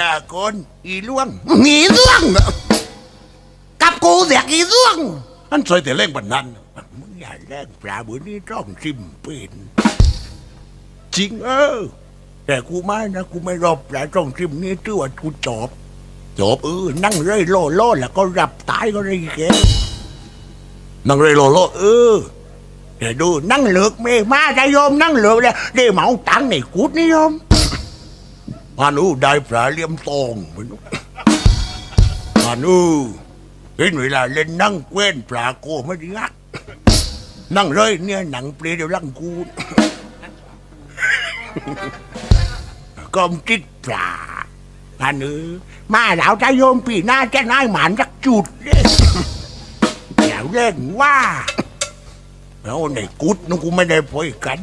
ลาคนอีล่วงอีล่วงเหรอกับกูเสียกอีล่วงอันซอยแต่เล่งบันนั้นมึงอย่าเล่งปลาบุนี้ต้องซิมเป็นจริงเออ แต่กูไม่นะกูไม่รอบปลาต้องซิมนี่ตัวากูจอบจอบเออนั่งเร่โล่โล่แล้วก็รับตายก็เลยแกนั่งเร่โล่โล่เออเดี๋ยวดูนั่งเหลือกเมมาได้โยมนั่งเหลือกเลยได้เหมาตังค์ในกุดนี่โยม พานุได้ปลาเลี่ยมตองมันพานุเห็นเวลาเล่นนั่งเว้นปลาโกไม่ดีนักนั่งเลยเนี่ยหนังเปลี่ยนเดี๋ยวลังกูกอมจิตปลาพานุมาแล้วจะโยมปีหน้าจะนายหมานจักจุดเลยอย่าเล่นว่าแล้วในกุดนึกกูไม่ได้พอยกัน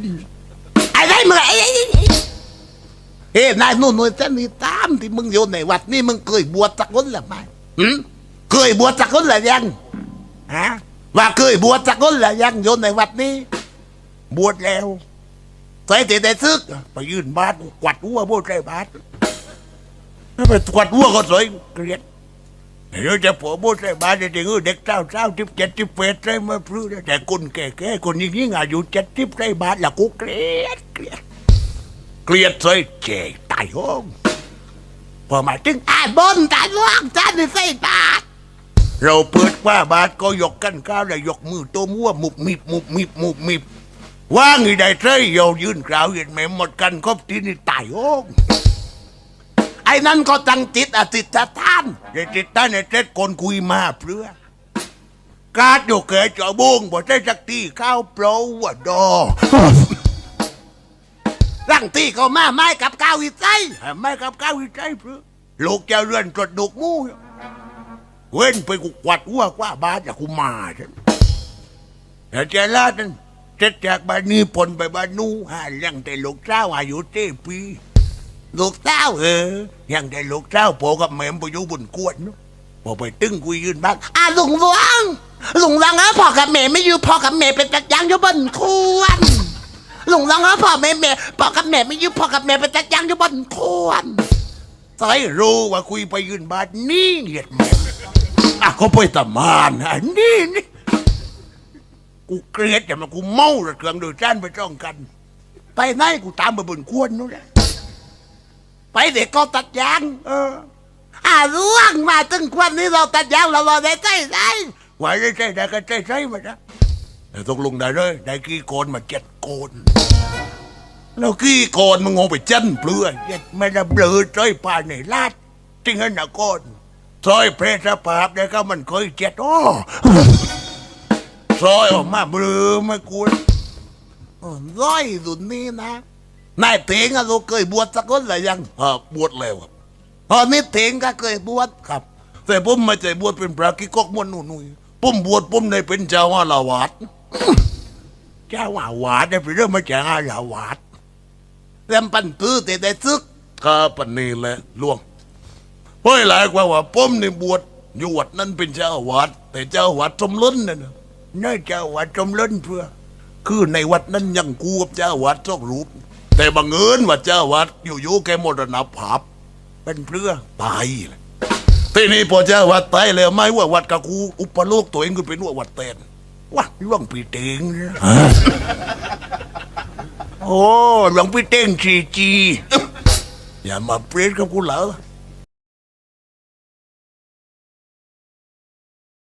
อะไรมึงไอ้ไอ้ไอ้นายนู่นนู่นจะนี่ตามที่มึงอยู่ในวัดนี่มึงเคยบวชสักคนหรือไม่หืมเคยบวชสักคนหรือยังฮะว่าเคยบวชสักคนหรือยังอยู่ในวัดนี้บวชแล้วใส่แต่แต่ซึกไปยืนบาทกวัดหัวบวชใส่บาทไปกวัดหัวก็สวยเกลียดเดี๋ยวจะผัวโบใส่บาตรเด็กเด็กเจ้าเจ้าทิพเจ็ดทิพเฟดใส่มาพลื้แต่คนแก่ๆคนยิ่งๆอายุเจ็ดทิพใส่บาตรละกูเกลียดเกลียด เกลียดใส่เจ๊ตายห้องพอมาถึงไอ่านบนตาล่างจานใส่บาตเราเปิดว่าบาตก็ยกกันก้าวแล้วยกมือตัวมั่วมุบมิบมุบมิบมุบมิบว่างอีได้ใส่โยยื่นกล่าวเห็นไหมหมดกันครบที่นี่ตายห้งไอ้นั่นก็ตั้งจิตอธิษฐานเดี๋ยวจิตท่านในเจ็ดคนคุยมาเพื่อการดอยู่เกยจ่อบุ้งบ่ได้สักทีข้าวเปล่าว่าดอ ร่างตีเขามาไม้กับก้าววิจัยไม้กับก้าววิจัยเพื่อลูกเจ้าเรือนตรวจดูกมู่เว้นไปกูกวัดหัวกว่าบาจากกูมาฉันแต่เจ้าลาดนั้นเจ็ดจากบ้านนี้ปนไปบ้านนู้นหาเลี้ยงแต่ลูกเจ้าอายุเจ็ดปีลูกเต้าเออยังได้ลูกเต้าโผกับแม่มไปอยู่บนกวนเนอะพอไปตึ้งคุยยืนบ้านอะลุงหลวงลุงหลวงเออพ่อกับแม่ไม่อยู่พ่อกับแม่เป็นจักยางอยู่บนควน ลุงหลวงเออพ่อแม่แม่พ่อกับแม่ไม่อยู่พ่อกับแม่เป็นจักรยางอยู่บนควนใส่รู้ว่าคุยไปยืนบ้านนี่เหยียดแม่อะเขาไปตะมานอะนี่นี่กูเกลียดแต่มากูเมาระเครื่องโดยจ้านไปจ้องกัน ไปไหนกูตามไปบนควนนู่นแหละไปเด็กก็ตัดยาง เอออ่าล่วงมาตึงควันนี้เราตัดยางเราเราได้ใจได้ว่าได้ใจได้ก็ใจใจมาจ้ะ แต่ตกลงได้เลย ได้กี่โกนมาเจ็ดโกน แล้วกี่โกนมึงงงไปจันเปลือยเย็ดไม่ได้เบลอใจป่านในลาดจริงนะโกนซอยเพรสภาพได้ก็มันเคยเจ็ดอ้อซอยออกมาเบลอไม่กวนโอ้ร้อยสุดนี้นะนายเถงอะเราเคยบวชสักคนหรือยังเออบวชแล้วครับตอนนี้เถงก็เคยบวชครับ แต่ผมไม่ใช่บวชเป็นพระกิกกมวนหนุ่ยๆผมบวชผมได้เป็นเจ้าอาวาส เจ้าอาวาสได้เป็นเรื่องมาจากอาวาสเริ่มปันตื้อแต่ได้ซึกข้าปันนี้แหละหลวงเพราะหลายกว่าว่าผมในบวชอยู่วัดนั้นเป็นเจ้าอาวาสแต่เจ้าอาวาสสมล้นนั่นน่ะน่าเจ้าอาวาสสมล้นเพื่อ คือในวัดนั้นยังกูกับเจ้าอาวาสต้องรูป แต่บังเอิญว่าเจ้าวัดอยู่ๆแกมรณภาพเป็นเพื่อตายเลยทีนี้พอเจ้าวัดตายแล้วไม่ว่าวัดกับกูอุปโลกตัวเองก็เป็นว่าวัดเตน ว่าหลวงพี่เต็งนะโอ้หลวงพี่เต็งจีจีอย่ามาเปรตกับกูเหรอ